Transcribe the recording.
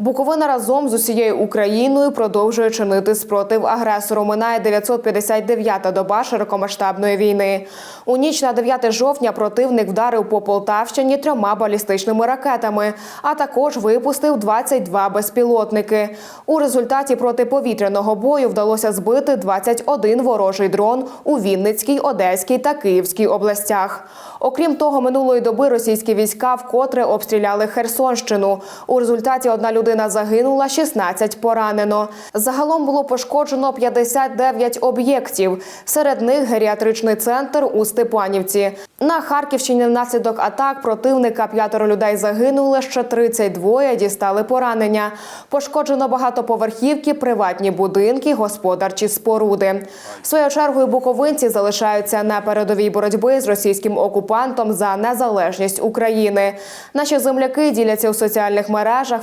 Буковина разом з усією Україною продовжує чинити спротив агресору. Минає 959-та доба широкомасштабної війни. У ніч на 9 жовтня противник вдарив по Полтавщині трьома балістичними ракетами, а також випустив 22 безпілотники. У результаті протиповітряного бою вдалося збити 21 ворожий дрон у Вінницькій, Одеській та Київській областях. Окрім того, минулої доби російські війська вкотре обстріляли Херсонщину. У результаті одна людина загинула, 16 поранено. Загалом було пошкоджено 59 об'єктів. Серед них геріатричний центр у Степанівці. На Харківщині внаслідок атак противника п'ятеро людей загинули, ще 32 дістали поранення. Пошкоджено багатоповерхівки, приватні будинки, господарчі споруди. Своєю чергою буковинці залишаються на передовій боротьби з російським окупантом за незалежність України. Наші земляки діляться у соціальних мережах